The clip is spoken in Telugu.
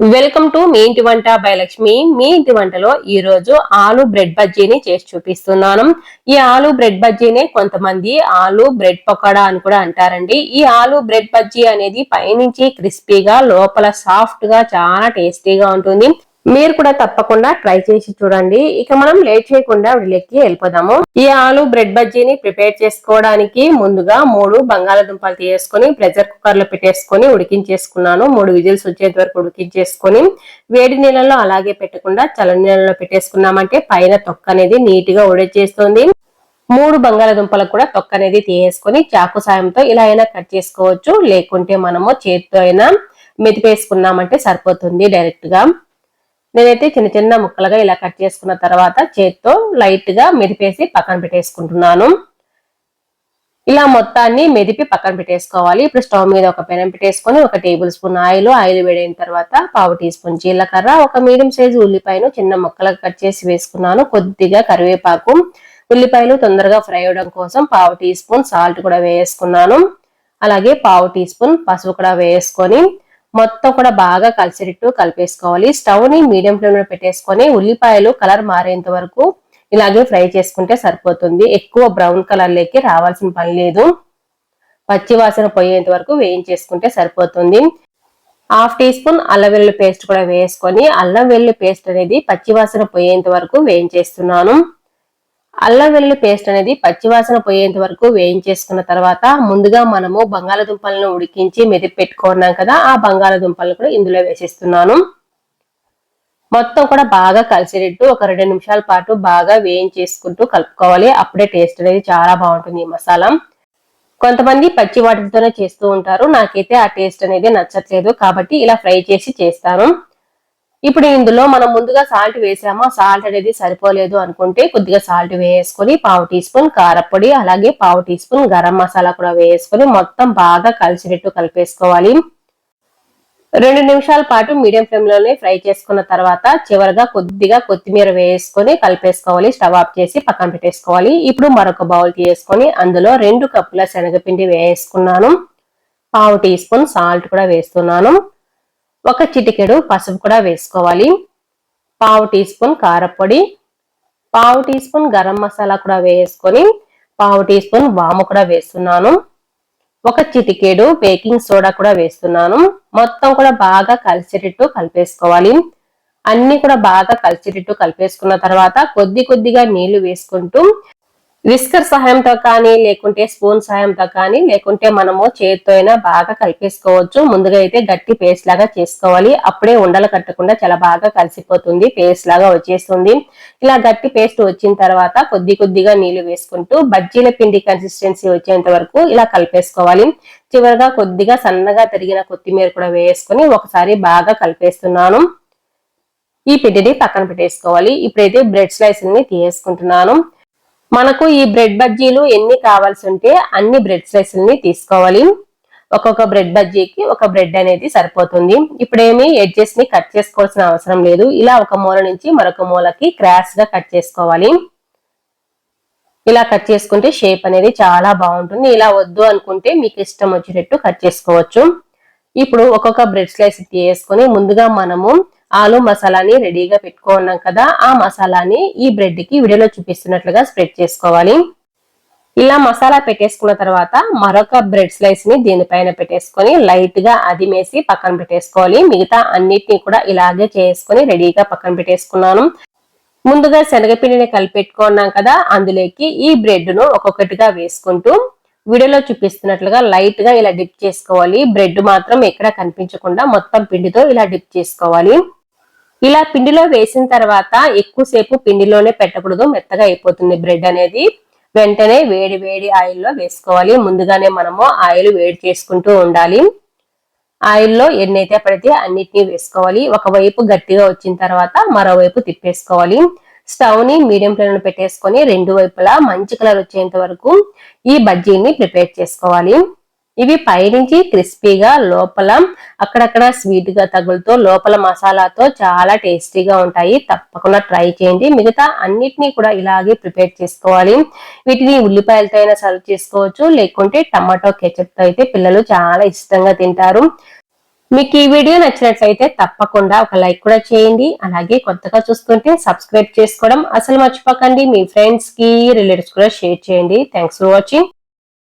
వెల్కమ్ టు మీ ఇంటి వంట బై లక్ష్మి. మీ ఇంటి వంటలో ఈ రోజు ఆలు బ్రెడ్ బజ్జీని చేసి చూపిస్తున్నాను. ఈ ఆలు బ్రెడ్ బజ్జీని కొంతమంది ఆలు బ్రెడ్ పకోడా అని కూడా అంటారండి. ఈ ఆలు బ్రెడ్ బజ్జీ అనేది పైనుంచి క్రిస్పీగా లోపల సాఫ్ట్గా చాలా టేస్టీగా ఉంటుంది. మీరు కూడా తప్పకుండా ట్రై చేసి చూడండి. ఇక మనం లేట్ చేయకుండా వీళ్ళకి వెళ్ళిపోదాము. ఈ ఆలు బ్రెడ్ బజ్జీని ప్రిపేర్ చేసుకోవడానికి ముందుగా మూడు బంగాళాదుంపలు తీసుకొని ప్రెషర్ కుక్కర్లో పెట్టేసుకొని ఉడికించేసుకున్నాను. మూడు విజిల్స్ వచ్చేంత వరకు ఉడికించేసుకొని వేడి నీళ్ళలో అలాగే పెట్టకుండా చల్ల నీళ్ళలో పెట్టేసుకున్నామంటే పైన తొక్క అనేది నీట్గా ఉడిచేస్తుంది మూడు బంగాళదుంపలకు కూడా తొక్క అనేది తీసేసుకొని చాకు సాయంతో ఇలా అయినా కట్ చేసుకోవచ్చు. లేకుంటే మనము చేతితో అయినా మెతిపేసుకున్నామంటే సరిపోతుంది డైరెక్ట్గా నేనైతే చిన్న చిన్న ముక్కలుగా ఇలా కట్ చేసుకున్న తర్వాత చేత్తో లైట్గా మెదిపేసి పక్కన పెట్టేసుకుంటున్నాను. ఇలా మొత్తాన్ని మెదిపి పక్కన పెట్టేసుకోవాలి. ఇప్పుడు స్టవ్ మీద ఒక పెనం పెట్టేసుకొని ఒక టేబుల్ స్పూన్ ఆయిల్ ఆయిల్ వేడైన తర్వాత పావు టీ స్పూన్ జీలకర్ర ఒక మీడియం సైజు ఉల్లిపాయను చిన్న ముక్కలుగా కట్ చేసి వేసుకున్నాను. కొద్దిగా కరివేపాకు. ఉల్లిపాయలు తొందరగా ఫ్రై అవడం కోసం పావు టీ స్పూన్ సాల్ట్ కూడా వేసుకున్నాను. అలాగే పావు టీ స్పూన్ పసుపు కూడా వేసుకొని మొత్తం కూడా బాగా కలిసేటట్టు కలిపేసుకోవాలి. స్టవ్ని మీడియం ఫ్లేమ్లో పెట్టేసుకొని ఉల్లిపాయలు కలర్ మారేంత వరకు ఇలాగే ఫ్రై చేసుకుంటే సరిపోతుంది. ఎక్కువ బ్రౌన్ కలర్ లేకి రావాల్సిన పని లేదు. పచ్చి వాసన పోయేంత వరకు వేయించేసుకుంటే సరిపోతుంది. హాఫ్ టీ స్పూన్ అల్లం వెల్లుల్లి పేస్ట్ కూడా వేసుకొని అల్లం వెల్లుల్లి పేస్ట్ అనేది పచ్చి వాసన పోయేంత వరకు వేయించేస్తున్నాను. అల్లం వెల్లుల్లి పేస్ట్ అనేది పచ్చివాసన పోయేంత వరకు వేయించేసుకున్న తర్వాత ముందుగా మనము బంగాళదుంపలను ఉడికించి మెదిపి పెట్టుకున్నాం కదా ఆ బంగాళదుంపలను కూడా ఇందులో వేసేస్తున్నాను. మొత్తం కూడా బాగా కలిసేటట్టు ఒక రెండు నిమిషాల పాటు బాగా వేయించేసుకుంటూ కలుపుకోవాలి. అప్పుడే టేస్ట్ అనేది చాలా బాగుంటుంది ఈ మసాలా. కొంతమంది పచ్చి వాటితోనే చేస్తూ ఉంటారు. నాకైతే ఆ టేస్ట్ అనేది నచ్చట్లేదు కాబట్టి ఇలా ఫ్రై చేసి చేస్తాను. ఇప్పుడు ఇందులో మనం ముందుగా సాల్ట్ వేసాము? సాల్ట్ అనేది సరిపోలేదు అనుకుంటే కొద్దిగా సాల్ట్ వేసుకొని పావు టీ స్పూన్ కారపొడి అలాగే పావు టీ స్పూన్ గరం మసాలా కూడా వేసుకొని మొత్తం బాగా కలిసినట్టు కలిపేసుకోవాలి. రెండు నిమిషాల పాటు మీడియం ఫ్లేమ్లోనే ఫ్రై చేసుకున్న తర్వాత చివరిగా కొద్దిగా కొత్తిమీర వేసుకొని కలిపేసుకోవాలి. స్టవ్ ఆఫ్ చేసి పక్కన పెట్టేసుకోవాలి. ఇప్పుడు మరొక బౌల్ తీసుకొని అందులో రెండు కప్పుల శనగపిండి వేసుకున్నాను. పావు టీ స్పూన్ సాల్ట్ కూడా వేస్తున్నాను. ఒక చిటికెడు పసుపు కూడా వేసుకోవాలి. పావు టీ స్పూన్ కారపొడి పావు టీ స్పూన్ గరం మసాలా కూడా వేసుకొని పావు టీ స్పూన్ వాము కూడా వేస్తున్నాను. ఒక చిటికేడు బేకింగ్ సోడా కూడా వేస్తున్నాను. మొత్తం కూడా బాగా కలిసేటట్టు కలిపేసుకోవాలి. అన్ని కూడా బాగా కలిసేటట్టు కలిపేసుకున్న తర్వాత కొద్ది కొద్దిగా నీళ్ళు వేసుకుంటూ విస్కర్ సహాయంతో కానీ లేకుంటే స్పూన్ సహాయంతో కానీ లేకుంటే మనము చేతితో అయినా బాగా కలిపేసుకోవచ్చు. ముందుగా అయితే గట్టి పేస్ట్ లాగా చేసుకోవాలి. అప్పుడే ఉండలు కట్టకుండా చాలా బాగా కలిసిపోతుంది. పేస్ట్ లాగా వచ్చేస్తుంది. ఇలా గట్టి పేస్ట్ వచ్చిన తర్వాత కొద్ది కొద్దిగా నీళ్ళు వేసుకుంటూ బజ్జీల పిండి కన్సిస్టెన్సీ వచ్చేంత వరకు ఇలా కలిపేసుకోవాలి. చివరిగా కొద్దిగా సన్నగా తరిగిన కొత్తిమీర కూడా వేసుకొని ఒకసారి బాగా కలిపేస్తున్నాను. ఈ పిండిని పక్కన పెట్టేసుకోవాలి. ఇప్పుడైతే బ్రెడ్ స్లైస్ని తీసుకుంటున్నాను మనకు ఈ బ్రెడ్ బజ్జీలు ఎన్ని కావాల్సి ఉంటే అన్ని బ్రెడ్ స్లైస్ని తీసుకోవాలి. ఒక్కొక్క బ్రెడ్ బజ్జీకి ఒక బ్రెడ్ అనేది సరిపోతుంది. ఇప్పుడేమి ఎడ్జెస్ని కట్ చేసుకోవాల్సిన అవసరం లేదు. ఇలా ఒక మూల నుంచి మరొక మూలకి క్రాస్గా కట్ చేసుకోవాలి. ఇలా కట్ చేసుకుంటే షేప్ అనేది చాలా బాగుంటుంది. ఇలా వద్దు అనుకుంటే మీకు ఇష్టం వచ్చేటట్టు కట్ చేసుకోవచ్చు. ఇప్పుడు ఒక్కొక్క బ్రెడ్ స్లైస్ తీసుకొని ముందుగా మనము ఆలు మసాలాని రెడీగా పెట్టుకున్నాం కదా ఆ మసాలాని ఈ బ్రెడ్కి వీడియోలో చూపిస్తున్నట్లుగా స్ప్రెడ్ చేసుకోవాలి. ఇలా మసాలా పెట్టేసుకున్న తర్వాత మరొక బ్రెడ్ స్లైస్ని దీనిపైన పెట్టేసుకొని లైట్గా అదిమేసి పక్కన పెట్టేసుకోవాలి. మిగతా అన్నిటిని కూడా ఇలాగే చేసుకొని రెడీగా పక్కన పెట్టేసుకున్నాను. ముందుగా శనగపిండిని కలిపెట్టుకున్నాం కదా అందులోకి ఈ బ్రెడ్ను ఒక్కొక్కటిగా వేసుకుంటూ వీడియోలో చూపిస్తున్నట్లుగా లైట్గా ఇలా డిప్ చేసుకోవాలి. బ్రెడ్ మాత్రం ఎక్కడ కనిపించకుండా మొత్తం పిండితో ఇలా డిప్ చేసుకోవాలి. ఇలా పిండిలో వేసిన తర్వాత ఎక్కువసేపు పిండిలోనే పెట్టకూడదు మెత్తగా అయిపోతుంది బ్రెడ్ అనేది. వెంటనే వేడి వేడి ఆయిల్లో వేసుకోవాలి. ముందుగానే మనము ఆయిల్ వేడి చేసుకుంటూ ఉండాలి. ఆయిల్లో ఎన్నైతే పడితే అన్నిటినీ వేసుకోవాలి. ఒకవైపు గట్టిగా వచ్చిన తర్వాత మరోవైపు తిప్పేసుకోవాలి. స్టవ్ని మీడియం ఫ్లేమ్ పెట్టేసుకొని రెండు వైపులా మంచి కలర్ వచ్చేంత వరకు ఈ బజ్జీని ప్రిపేర్ చేసుకోవాలి. ఇవి పైనుంచి క్రిస్పీగా లోపల అక్కడక్కడ స్వీట్గా తగులుతో లోపల మసాలాతో చాలా టేస్టీగా ఉంటాయి. తప్పకుండా ట్రై చేయండి. మిగతా అన్నిటినీ కూడా ఇలాగే ప్రిపేర్ చేసుకోవాలి. వీటిని ఉల్లిపాయలతో అయినా సర్వ్ చేసుకోవచ్చు. లేకుంటే టమాటో కెచప్తో అయితే పిల్లలు చాలా ఇష్టంగా తింటారు. మీకు ఈ వీడియో నచ్చినట్లయితే తప్పకుండా ఒక లైక్ కూడా చేయండి. అలాగే కొత్తగా చూస్తుంటే సబ్స్క్రైబ్ చేసుకోవడం అసలు మర్చిపోకండి. మీ ఫ్రెండ్స్కి రిలేటివ్స్ కూడా షేర్ చేయండి. Thanks for watching.